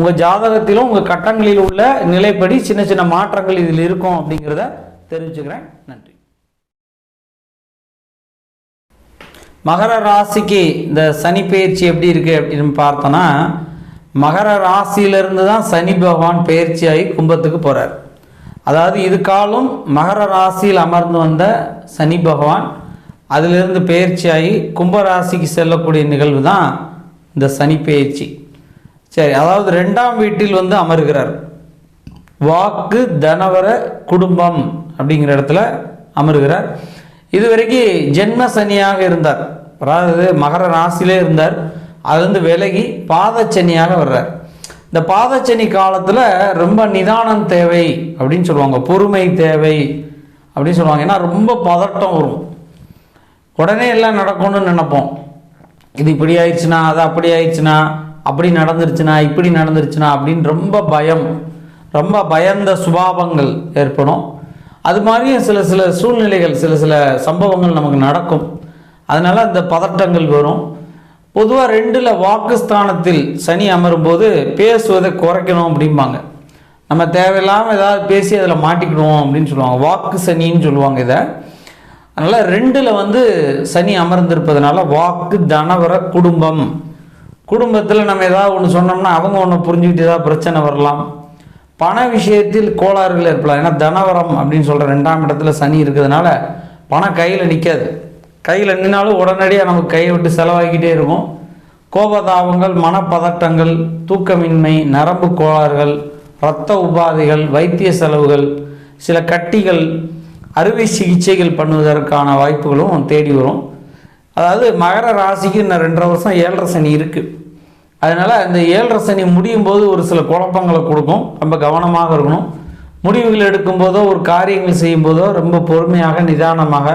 உங்கள் ஜாதகத்திலும் உங்கள் கட்டங்களில் உள்ள நிலைப்படி சின்ன சின்ன மாற்றங்கள் இதில் இருக்கும் அப்படிங்கிறத தெரிவிச்சுக்கிறேன் நன்றி. மகர ராசிக்கு இந்த சனி பயிற்சி எப்படி இருக்குது அப்படின்னு பார்த்தோன்னா மகர ராசியிலிருந்து தான் சனி பகவான் பயிற்சியாகி கும்பத்துக்கு போகிறார் அதாவது இது காலம் மகர ராசியில் அமர்ந்து வந்த சனி பகவான் அதிலிருந்து பயிற்சியாகி கும்பராசிக்கு செல்லக்கூடிய நிகழ்வு தான் இந்த சனி பயிற்சி. சரி அதாவது ரெண்டாம் வீட்டில் வந்து அமர்கிறார். வாக்கு தனவர குடும்பம் அப்படிங்கிற இடத்துல அமர்கிறார். இதுவரைக்கும் ஜென்ம சனியாக இருந்தார். அதாவது மகர ராசியிலே இருந்தார். அது வந்து விலகி பாதச்சனியாக வர்றார். இந்த பாதச்சனி காலத்தில் ரொம்ப நிதானம் தேவை அப்படின்னு சொல்லுவாங்க. பொறுமை தேவை அப்படின்னு சொல்லுவாங்க. ஏன்னா ரொம்ப பதட்டம் வரும். உடனே எல்லாம் நடக்கும்னு நினைப்போம். இது இப்படி ஆயிடுச்சுன்னா அது அப்படி ஆயிடுச்சுன்னா அப்படி நடந்துருச்சுனா இப்படி நடந்துருச்சுனா அப்படின்னு ரொம்ப பயம். ரொம்ப பயந்த சுபாவங்கள் ஏற்படும். அது மாதிரியும் சில சில சூழ்நிலைகள் சில சில சம்பவங்கள் நமக்கு நடக்கும். அதனால் அந்த பதட்டங்கள் வரும். பொதுவாக ரெண்டில் வாக்குஸ்தானத்தில் சனி அமரும்போது பேசுவதை குறைக்கணும் அப்படிம்பாங்க. நம்ம தேவையில்லாமல் ஏதாவது பேசி அதில் மாட்டிக்கிடுவோம் அப்படின்னு சொல்லுவாங்க. வாக்கு சனின்னு சொல்லுவாங்க இதை. அதனால் ரெண்டில் வந்து சனி அமர்ந்திருப்பதனால வாக்கு தனவர குடும்பம். குடும்பத்தில் நம்ம ஏதாவது ஒன்று சொன்னோம்னா அவங்க ஒன்று புரிஞ்சுக்கிட்டு ஏதாவது பிரச்சனை வரலாம். பண விஷயத்தில் கோளாறுகள் ஏற்படலாம். ஏன்னா தனவரம் அப்படின்னு சொல்கிற ரெண்டாம் இடத்துல சனி இருக்கிறதுனால பணம் கையில் நிற்காது கையில் நின்னாலும் உடனடியாக நமக்கு கையை விட்டு செலவாகிக்கிட்டே இருக்கும். கோபதாபங்கள் மனப்பதட்டங்கள் தூக்கமின்மை நரம்பு கோளாறுகள் இரத்த உபாதைகள் வைத்திய செலவுகள் சில கட்டிகள் அறுவை சிகிச்சைகள் பண்ணுவதற்கான வாய்ப்புகளும் தேடி வரும். அதாவது மகர ராசிக்கு இன்னும் ரெண்டரை வருஷம் ஏழரை சனி இருக்குது அதனால் அந்த ஏழரை சனி முடியும் போது ஒரு சில குழப்பங்களை கொடுக்கும். ரொம்ப கவனமாக இருக்கணும். முடிவுகள் எடுக்கும்போதோ ஒரு காரியங்கள் செய்யும்போதோ ரொம்ப பொறுமையாக நிதானமாக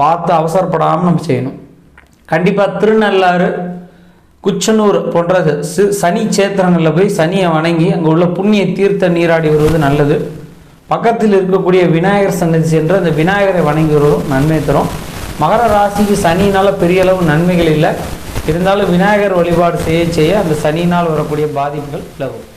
பார்த்து அவசரப்படாமல் நம்ம செய்யணும். கண்டிப்பாக திருநள்ளாறு குச்சனூர் போன்ற சி சனி சேத்திரங்களில் போய் சனியை வணங்கி அங்கே உள்ள புண்ணிய தீர்த்த நீராடி வருவது நல்லது. பக்கத்தில் இருக்கக்கூடிய விநாயகர் சன்னதி சென்று அந்த விநாயகரை வணங்கி வருவதும் நன்மை தரும். மகர ராசிக்கு சனினால் பெரிய அளவு நன்மைகள் இல்லை. இருந்தாலும் விநாயகர் வழிபாடு செய்ய செய்ய அந்த சனியினால் வரக்கூடிய பாதிப்புகள் விலகும்